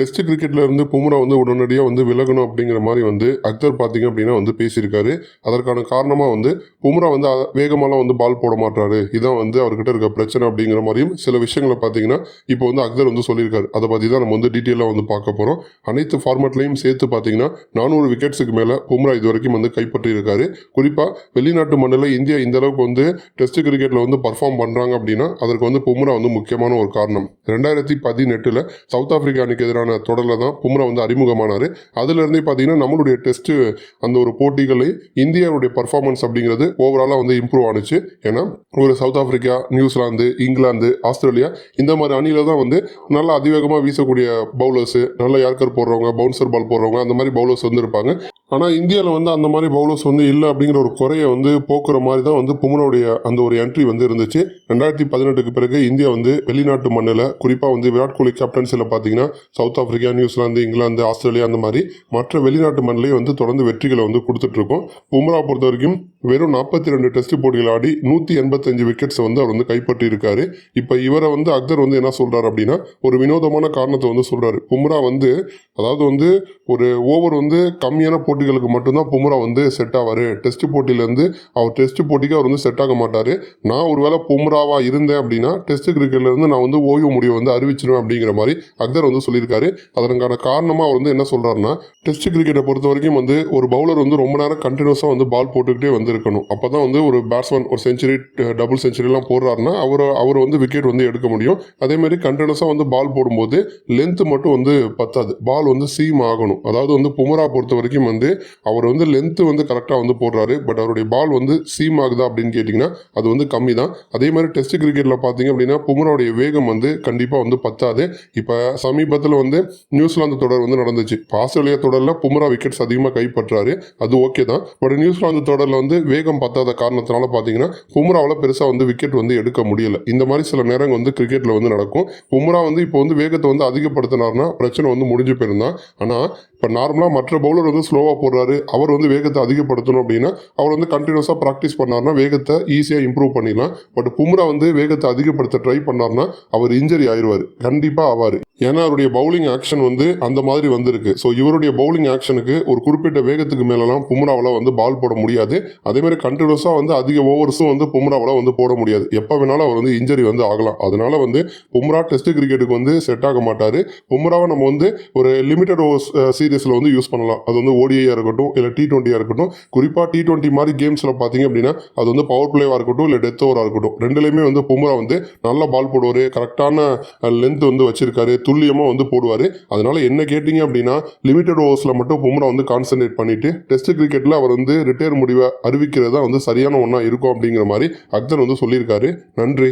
Test கிரிக்கெட்லேருந்து Bumrah வந்து உடனடியாக வந்து விலகணும் அப்படிங்கிற மாதிரி வந்து அக்தர் பார்த்திங்க அப்படின்னா வந்து பேசியிருக்காரு. அதற்கான காரணமாக வந்து பும்ரா வந்து வேகமாலாம் வந்து பால் போட மாட்டாரு. இதான் வந்து அவர்கிட்ட இருக்க பிரச்சனை அப்படிங்கிற மாதிரியும் சில விஷயங்களை பார்த்தீங்கன்னா இப்போ வந்து அக்தர் வந்து சொல்லியிருக்காரு. அதை பற்றி தான் நம்ம வந்து டீட்டெயிலாக வந்து பார்க்க போகிறோம் அனைத்து ஃபார்மேட்லையும் சேர்த்து பார்த்தீங்கன்னா நானூறு விக்கெட்ஸுக்கு மேலே பும்ரா இது வரைக்கும் வந்து கைப்பற்றியிருக்காரு. குறிப்பாக வெளிநாட்டு மண்ணில் இந்தியா இந்த அளவுக்கு வந்து டெஸ்ட் கிரிக்கெட்டில் வந்து பர்ஃபார்ம் பண்ணுறாங்க அப்படின்னா அதற்கு வந்து பும்ரா வந்து முக்கியமான ஒரு காரணம். ரெண்டாயிரத்தி பதினெட்டில் சவுத் ஆஃப்ரிக்கா அணிக்கு எதிரான தொடரில் தான் பும்ரா வந்து அறிமுகமானார். அதுலேருந்தே பார்த்தீங்கன்னா நம்மளுடைய டெஸ்ட்டு அந்த ஒரு போட்டிகளில் இந்தியாவுடைய பர்ஃபார்மன்ஸ் அப்படிங்கிறது ஓவராலாக வந்து இம்ப்ரூவ் ஆனிச்சு. ஏன்னா ஒரு South Africa New Zealand England Australia இந்த மாதிரி அணியில தான் வந்து நல்லா அதிவேகமாக வீசக்கூடிய பவுலர்ஸு நல்ல யார்கர் போடுறவங்க பவுன்சர் பால் போடுறவங்க அந்த மாதிரி பவுலர்ஸ் வந்து இருப்பாங்க. ஆனால் இந்தியாவில் வந்து அந்த மாதிரி பவுலர்ஸ் வந்து இல்லை அப்படிங்கிற ஒரு குறையை வந்து போக்குற மாதிரி தான் வந்து பும்ராவுடைய அந்த ஒரு என்ட்ரி வந்து இருந்துச்சு. ரெண்டாயிரத்தி பதினெட்டுக்கு பிறகு இந்தியா வந்து வெளிநாட்டு மண்ணில் குறிப்பாக வந்து விராட் கோலி கேப்டன்சியில் பார்த்தீங்கன்னா South Africa New Zealand England Australia அந்த மாதிரி மற்ற வெளிநாட்டு மண்ணிலேயே வந்து தொடர்ந்து வெற்றிகளை வந்து கொடுத்துட்ருக்கோம். பும்ரா பொறுத்த வரைக்கும் வெறும் நாற்பத்தி ரெண்டு டெஸ்ட் போட்டிகள் ஆடி நூற்றி எண்பத்தஞ்சு விக்கெட்ஸை வந்து அவர் வந்து கைப்பற்றியிருக்காரு. இப்போ இவரை வந்து அக்தர் வந்து என்ன சொல்கிறார் அப்படின்னா ஒரு வினோதமான காரணத்தை வந்து சொல்கிறாரு பும்ரா வந்து அதாவது வந்து ஒரு ஓவர் வந்து கம்மியான போட்டிகளுக்கு மட்டும்தான் பும்ரா வந்து செட் ஆவார். டெஸ்ட் போட்டியிலேருந்து அவர் டெஸ்ட் போட்டிக்கு அவர் வந்து செட் ஆக மாட்டார். நான் ஒருவேளை பும்ராவாக இருந்தேன் அப்படின்னா டெஸ்ட் கிரிக்கெட்லேருந்து நான் வந்து ஓய்வு முடிவை வந்து அறிவிச்சிருவேன் அப்படிங்கிற மாதிரி அக்தர் வந்து சொல்லியிருக்காரு. அதற்கான காரணமாக அவர் வந்து என்ன சொல்றாருன்னா டெஸ்ட் கிரிக்கெட்டை பொறுத்த வரைக்கும் வந்து ஒரு பவுலர் வந்து ரொம்ப நேரம் கண்டினியூஸாக வந்து பால் போட்டுக்கிட்டே வந்து இருக்கணும் அப்போ தான் வந்து ஒரு பேட்ஸ்மேன் ஒரு செஞ்சுரி டபுள் செஞ்சுரிலாம் போடுறாருன்னா அவர் அவர் வந்து விக்கெட் வந்து எடுக்க முடியும். அதே மாதிரி கண்டினியூஸாக வந்து பால் போடும்போது லென்த்து மட்டும் வந்து பத்தாது. பால் வந்து சீம் ஆகணும். அதாவது வந்து புமரா பொறுத்த வரைக்கும் வந்து அவர் வந்து லென்த்து வந்து கரெக்டாக வந்து போடுறாரு. பட் அவருடைய பால் வந்து சீம் ஆகுதா அப்படின்னு கேட்டிங்கன்னா அது வந்து கம்மி தான் அதே மாதிரி டெஸ்ட் கிரிக்கெட்டில் பார்த்தீங்க அப்படின்னா புமராவுடைய வேகம் வந்து கண்டிப்பாக வந்து பத்தாது. இப்போ சமீபத்தில் வந்து நியூசிலாந்து தொடர் வந்து நடந்துச்சு. ஆஸ்திரேலியா தொடரில் பும்ரா விக்கெட்ஸ் அதிகமாக கைப்பற்றாரு. அது ஓகே தான். பட் நியூசிலாந்து தொடரில் வந்து வேகம் பத்தாத காரணத்தினால பார்த்தீங்கன்னா பும்ராவில் பெருசாக வந்து விக்கெட் வந்து எடுக்க முடியல. இந்த மாதிரி சில நேரங்கள் வந்து கிரிக்கெட்டில் வந்து நடக்கும். பும்ரா வந்து இப்போ வந்து வேகத்தை வந்து அதிகப்படுத்தினார்னா பிரச்சனை வந்து முடிஞ்சு போயிருந்தான் ஆனால் இப்போ நார்மலாக மற்ற பவுலர் வந்து ஸ்லோவாக போடுறாரு. அவர் வந்து வேகத்தை அதிகப்படுத்தணும் அப்படின்னா அவர் வந்து கண்டினியூஸாக ப்ராக்டிஸ் பண்ணார்னா வேகத்தை ஈஸியாக இம்ப்ரூவ் பண்ணிடலாம். பட் பும்ரா வந்து வேகத்தை அதிகப்படுத்த ட்ரை பண்ணார்னா அவர் இன்ஜரி ஆயிடுவார் கண்டிப்பாக ஆவார். ஏன்னா அவருடைய பவுலிங் ஆக்ஷன் வந்து அந்த மாதிரி வந்திருக்கு. ஸோ இவருடைய பவுலிங் ஆக்ஷனுக்கு ஒரு குறிப்பிட்ட வேகத்துக்கு மேலெலாம் பும்ராவில் வந்து பால் போட முடியாது. அதேமாதிரி கண்டினியூஸாக வந்து அதிக ஓவர்ஸும் வந்து பும்ராவில் வந்து போட முடியாது. எப்போ வேணாலும் அவர் வந்து இன்ஜரி வந்து ஆகலாம். அதனால வந்து பும்ரா டெஸ்ட் கிரிக்கெட்டுக்கு வந்து செட் ஆக மாட்டார். பும்ராவை நம்ம வந்து ஒரு லிமிட்டட் ஓவர்ஸ் சீரீஸில் வந்து யூஸ் பண்ணலாம். அது வந்து ஓடிஐயாக இருக்கட்டும் இல்லை டி டுவெண்ட்டியாக இருக்கட்டும். குறிப்பாக டி டுவெண்ட்டி மாதிரி கேம்ஸில் பார்த்தீங்க அப்படின்னா அது வந்து பவர் பிளேவாக இருக்கட்டும் இல்லை டெத் ஓவராக இருக்கட்டும். ரெண்டுலேயுமே வந்து பும்ரா வந்து நல்ல பால் போடுவார் கரெக்டான லென்த் வந்து வச்சிருக்காரு துல்லியமாக வந்து போடுவார். அதனால என்ன கேட்டிங்க அப்படின்னா லிமிடெட் ஓவர்ஸில் மட்டும் பும்ரா வந்து கான்சென்ட்ரேட் பண்ணிட்டு டெஸ்ட் கிரிக்கெட்டில் அவர் வந்து ரிட்டையர் முடிவை அறிவிக்கிறது தான் வந்து சரியான ஒன்றா இருக்கும் அப்படிங்கிற மாதிரி அக்தர் வந்து சொல்லியிருக்காரு. நன்றி.